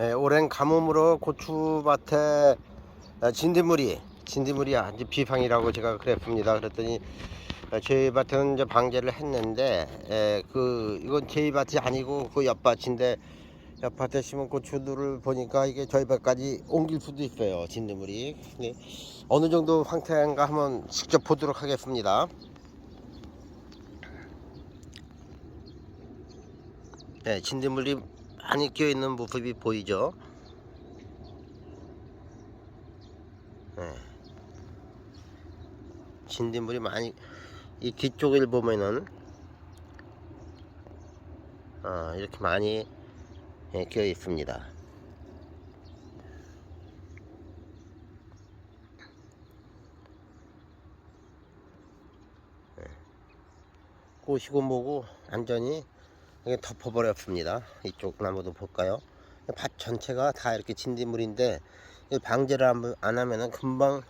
예, 오랜 가뭄으로 고추밭에 아, 진딧물이 진딧물이 이제 비방이라고 제가 그랬습니다. 그랬더니 아, 저희 밭은 이제 방제를 했는데 예, 그 이건 저희 밭이 아니고 그 옆밭인데 옆밭에 심은 고추들을 보니까 이게 저희 밭까지 옮길 수도 있어요. 진딧물이 근데 어느 정도 상태인가 한번 직접 보도록 하겠습니다. 네, 진딧물이 많이 끼어 있는 모습이 보이죠. 네. 진딧물이 많이 이 뒤쪽을 보면은 어, 이렇게 많이 예, 끼어 있습니다. 네. 꽃이고 뭐고 완전히 이게 덮어버렸습니다. 이쪽 나무도 볼까요? 밭 전체가 다 이렇게 진딧물인데 이 방제를 안, 안 하면은 금방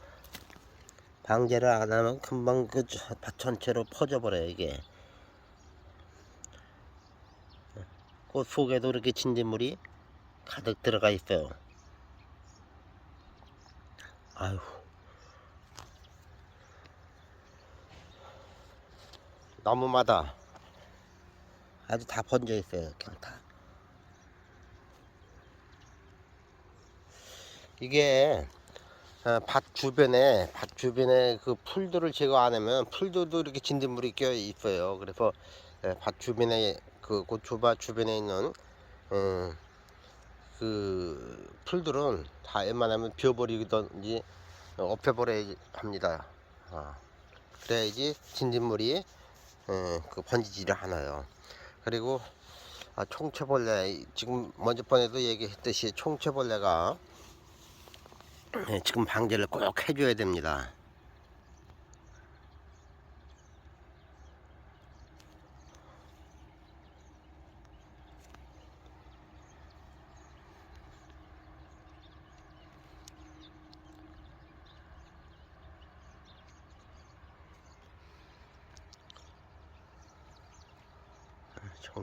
방제를 안 하면 금방 그 밭 전체로 퍼져버려요 이게. 꽃 속에도 이렇게 진딧물이 가득 들어가 있어요. 아유. 나무마다 아주 다 번져 있어요. 그냥 다. 이게 어, 밭 주변에 밭 주변에 그 풀들을 제거 안 하면 풀들도 이렇게 진딧물이 껴 있어요. 그래서 예, 밭 주변에 그 고추밭 주변에 있는 음, 그 풀들은 다 웬만하면 비워버리든지 엎혀버려야 합니다. 아, 그래야지 진딧물이 음, 그 번지지를 않아요. 그리고 아, 총체벌레 지금 먼저 번에도 얘기했듯이 총체벌레가 예, 지금 방제를 꼭 해줘야 됩니다.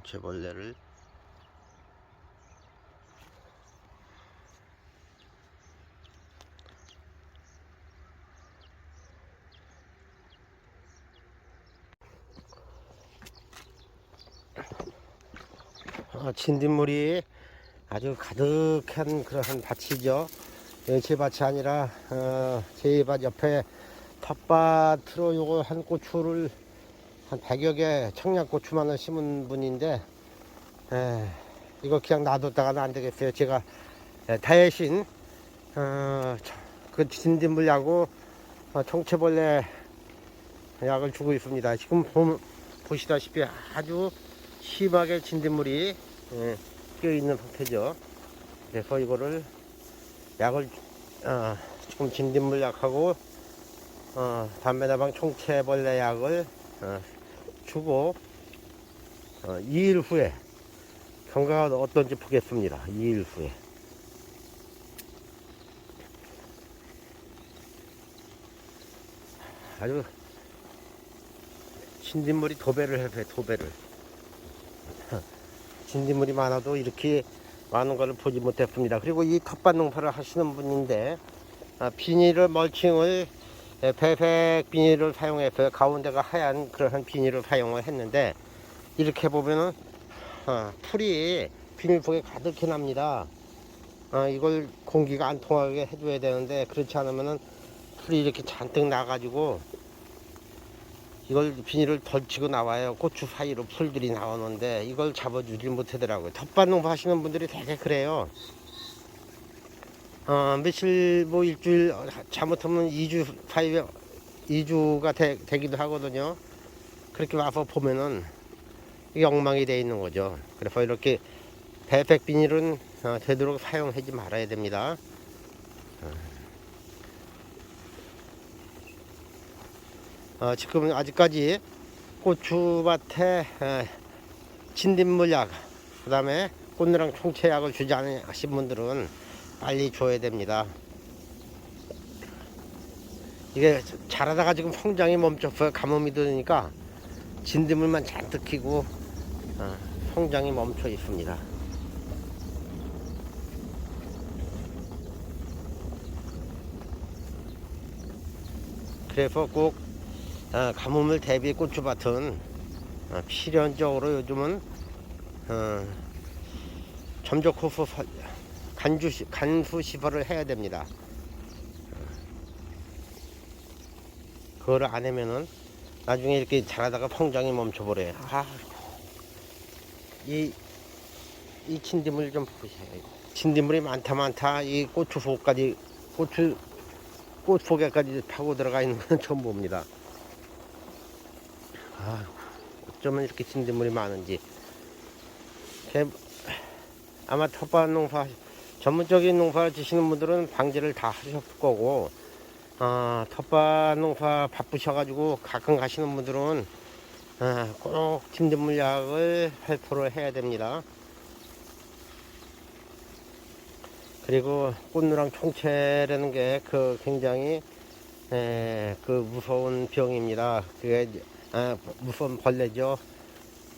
총체벌레를 어, 진딧물이 아주 가득한 그러한 밭이죠. 예, 제 밭이 아니라 어, 제밭 옆에 텃밭으로 요거 한 고추를 한 100여 개 청양고추만을 심은 분인데 에, 이거 그냥 놔뒀다가는 안 되겠어요. 제가 에, 대신 어, 저- 그 진딧물 약고 어, 총체벌레 약을 주고 있습니다. 지금 보, 보시다시피 아주 심하게 진딧물이 예, 끼어 있는 상태죠. 그래서 이거를 약을 어, 지금 진딧물 약하고 어, 담배다방 총체벌레 약을 어, 주고 어, 2일 후에 경과가 어떤지 보겠습니다. 2일 후에. 아주 진딧물이 도배를 해요, 도배를. 진딧물이 많아도 이렇게 많은 것을 보지 못했습니다. 그리고 이 텃밭 농사를 하시는 분인데 아, 비닐을 멀칭을 예, 배색 비닐을 사용해서 가운데가 하얀 그러한 비닐을 사용을 했는데 이렇게 보면은 어, 풀이 비닐 속에 가득히 납니다. 어, 이걸 공기가 안 통하게 해줘야 되는데 그렇지 않으면은 풀이 이렇게 잔뜩 나가지고 이걸 비닐을 덜치고 나와요. 고추 사이로 풀들이 나오는데 이걸 잡아주질 못하더라고요. 텃밭 농사 하시는 분들이 되게 그래요. 어, 며칠 뭐 일주일 어, 잘못하면 2주 사이에 2주가 되, 되기도 하거든요. 그렇게 와서 보면은 이게 엉망이 돼 있는 거죠. 그래서 이렇게 배백 비닐은 어, 되도록 사용하지 말아야 됩니다. 어, 지금 아직까지 고추밭에 에, 진딧물약, 그 다음에 꽃느랑 총체약을 주지 않으신 분들은 빨리 줘야 됩니다. 이게 자라다가 지금 성장이 멈췄어요. 가뭄이 드니까 진드물만 잔뜩 키고 어, 성장이 멈춰 있습니다. 그래서 꼭 어, 가뭄을 대비 고추밭은 어, 필연적으로 요즘은 점적 호수 간주 시- 간수 시설을 해야 됩니다. 그거를 안 하면은 나중에 이렇게 자라다가 성장이 멈춰버려요. 아, 이, 이 진딧물 좀 보세요. 진딧물이 많다 많다. 이 고추 속까지 고추 꽃 속에까지 파고 들어가 있는 건 처음 봅니다. 아, 어쩌면 이렇게 진딧물이 많은지. 개- 아마 텃밭 농사 전문적인 농사 지시는 분들은 방제를 다 하셨을 거고 아, 텃밭 농사 바쁘셔가지고 가끔 가시는 분들은 아, 꼭 진딧물 약을 살포를 해야 됩니다. 그리고 꽃누랑 총체라는 게 그 굉장히 에, 그 무서운 병입니다. 그게 아, 무서운 벌레죠.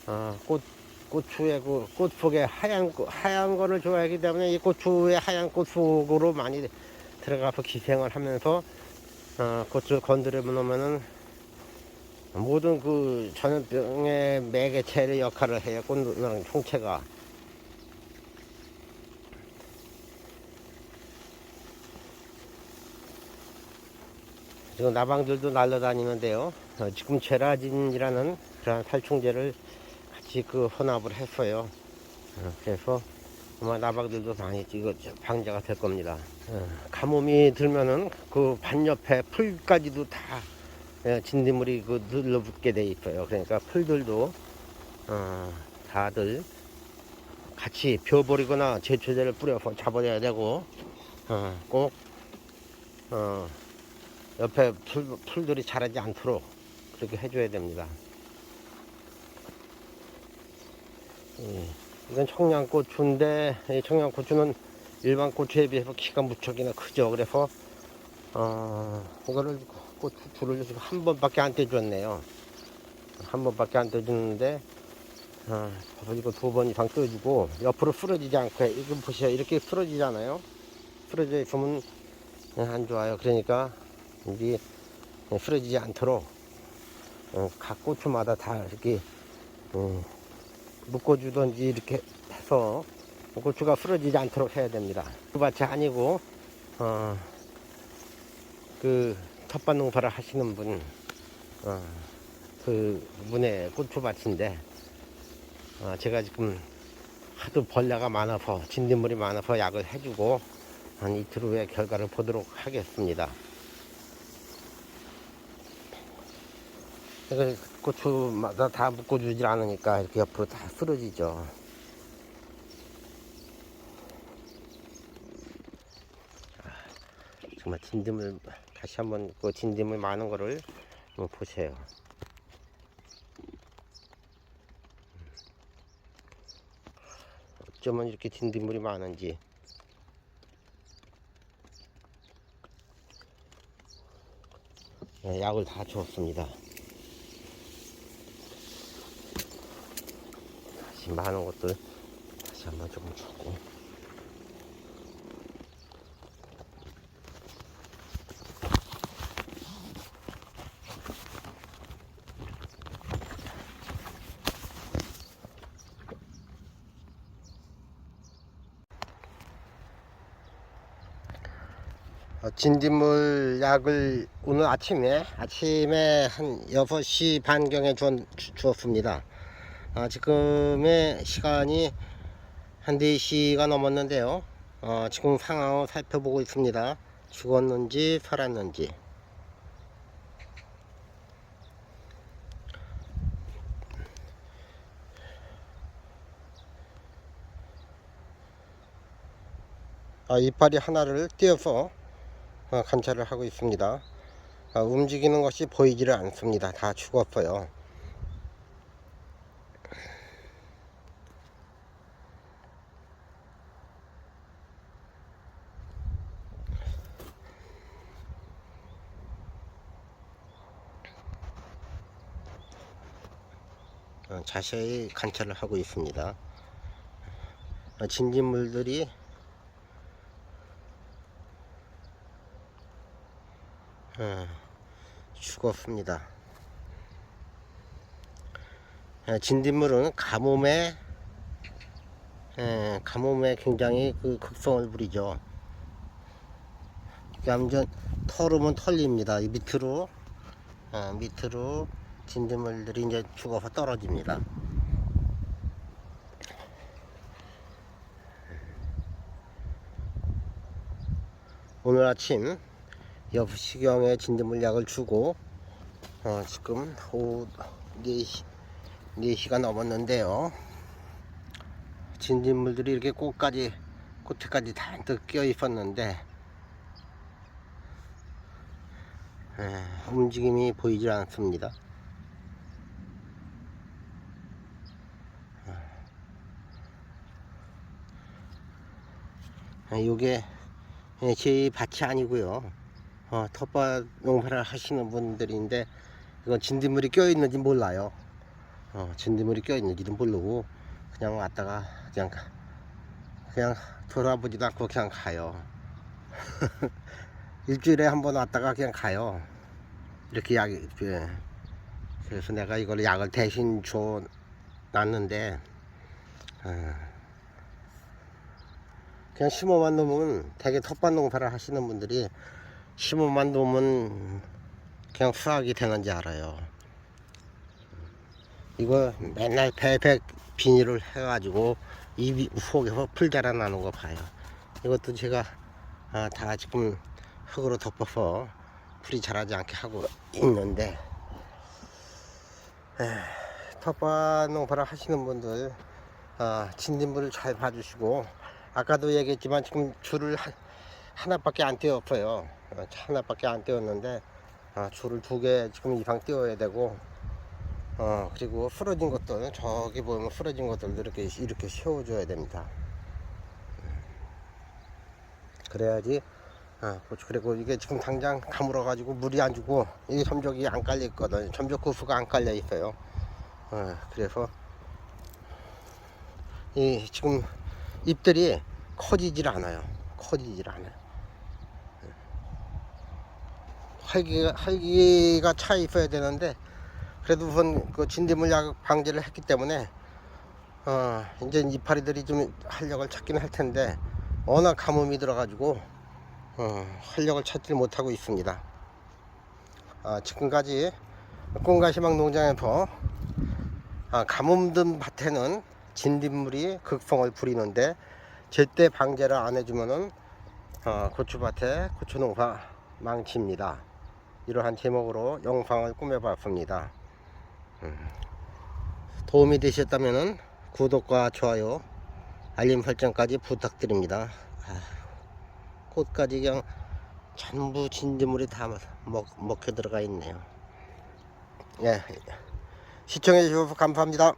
아, 꽃 고추의 그 꽃속에 하얀 거- 하얀 거를 좋아하기 때문에 이 고추의 하얀 꽃 속으로 많이 들어가서 기생을 하면서 어, 고추를 건드려 놓으면은 모든 그 전염병의 매개체의 역할을 해요. 꽃누랑 총체가. 지금 나방들도 날아다니는데요. 어, 지금 제라진이라는 그런 살충제를 같이 그 혼합을 했어요. 어, 그래서 아마 나방들도 많이 이거 방제가 될 겁니다. 어, 가뭄이 들면은 그 반 옆에 풀까지도 다 예, 진딧물이 그 눌러붙게 돼 있어요. 그러니까 풀들도 어, 다들 같이 벼버리거나 제초제를 뿌려서 잡아줘야 되고 어, 꼭 어, 옆에 풀, 풀들이 자라지 않도록 그렇게 해줘야 됩니다. 예, 이건 청양고추인데 이 청양고추는 일반 고추에 비해서 키가 무척이나 크죠. 그래서 어, 이거를 고추 줄을 지금 한 번밖에 안 떼줬네요. 한 번밖에 안 떼줬는데 어, 이거 두 번 이상 떼주고 옆으로 쓰러지지 않고 해. 이거 보세요. 이렇게 쓰러지잖아요. 쓰러져 있으면 안 좋아요. 그러니까 여기 쓰러지지 않도록 어, 각 고추마다 다 이렇게 음, 묶어주든지 이렇게 해서 고추가 쓰러지지 않도록 해야 됩니다. 그 밭이 아니고 어, 그 텃밭 농사를 하시는 분, 어, 그 분의 고추밭인데 어, 제가 지금 하도 벌레가 많아서 진딧물이 많아서 약을 해주고 한 이틀 후에 결과를 보도록 하겠습니다. 이거 고추마다 다 묶어주질 않으니까 이렇게 옆으로 다 쓰러지죠. 아, 정말 진딧물 다시 한번 그 진딧물 많은 거를 한번 보세요. 어쩌면 이렇게 진딧물이 많은지. 네, 약을 다 주었습니다. 다시 많은 것들 다시 한번 조금 주고. 어, 진딧물 약을 오늘 아침에 아침에 한 6시 반경에 주, 주었습니다. 아, 지금의 시간이 한 4시가 넘었는데요. 어, 지금 상황을 살펴보고 있습니다. 죽었는지 살았는지. 아, 이파리 하나를 띄어서 어, 관찰을 하고 있습니다. 아, 움직이는 것이 보이지를 않습니다. 다 죽었어요. 자세히 관찰을 하고 있습니다. 어, 진딧물들이 어, 죽었습니다. 예, 진딧물은 가뭄에 예, 가뭄에 굉장히 그 극성을 부리죠. 완전 털으면 털립니다. 이 밑으로 어, 밑으로 진딧물들이 이제 죽어서 떨어집니다. 오늘 아침 6시경에 진딧물약을 주고 어, 지금 오후 4시, 4시가 넘었는데요. 진딧물들이 이렇게 꽃까지 꽃에까지 잔뜩 끼어 있었는데 에, 움직임이 보이질 않습니다. 요게 예, 제 밭이 아니고요. 어, 텃밭 농사를 하시는 분들인데 이건 진딧물이 껴 있는지 몰라요. 어, 진딧물이 껴 있는지도 모르고 그냥 왔다가 그냥 가- 그냥 돌아보지도 않고 그냥 가요. 일주일에 한 번 왔다가 그냥 가요. 이렇게 약, 예. 그래서 내가 이걸 약을 대신 줘 놨는데, 어, 그냥 심어만 놓으면 되게 텃밭 농사를 하시는 분들이 심어만 놓으면 그냥 수확이 되는지 알아요. 이거 맨날 배백 비닐을 해가지고 이 속에서 풀 자라나는 거 봐요. 이것도 제가 아, 다 지금 흙으로 덮어서 풀이 자라지 않게 하고 있는데 에, 텃밭 농사를 하시는 분들 아, 진딧물을 잘 봐주시고 아까도 얘기했지만 지금 줄을 하, 하나밖에 안 띄웠어요. 어, 하나밖에 안 띄웠는데 아, 줄을 두 개 지금 이상 띄워야 되고 어 그리고 쓰러진 것들 저기 보면 쓰러진 것들도 이렇게 이렇게 세워줘야 됩니다. 그래야지 아 그리고 이게 지금 당장 가물어 가지고 물이 안 주고 이 점적이 안 깔려 있거든 점적 구수가 안 깔려 있어요. 어 그래서 이 지금 잎들이 커지질 않아요. 커지질 않아요. 활기가 활기가 차 있어야 되는데 그래도 우선 그 진딧물 약 방지를 했기 때문에 어 이제 이파리들이 좀 활력을 찾기는 할 텐데 워낙 가뭄이 들어가지고 어 활력을 찾지 못하고 있습니다. 아, 지금까지 꽁가시막 농장에서 아, 가뭄 든 밭에는 진딧물이 극성을 부리는데 제때 방제를 안 해주면은 어, 고추밭에 고추농사 망칩니다. 이러한 제목으로 영상을 꾸며봤습니다. 음, 도움이 되셨다면 구독과 좋아요, 알림 설정까지 부탁드립니다. 아, 꽃까지 그냥 전부 진딧물이 다 먹, 먹혀 들어가 있네요. 예, 시청해 주셔서 감사합니다.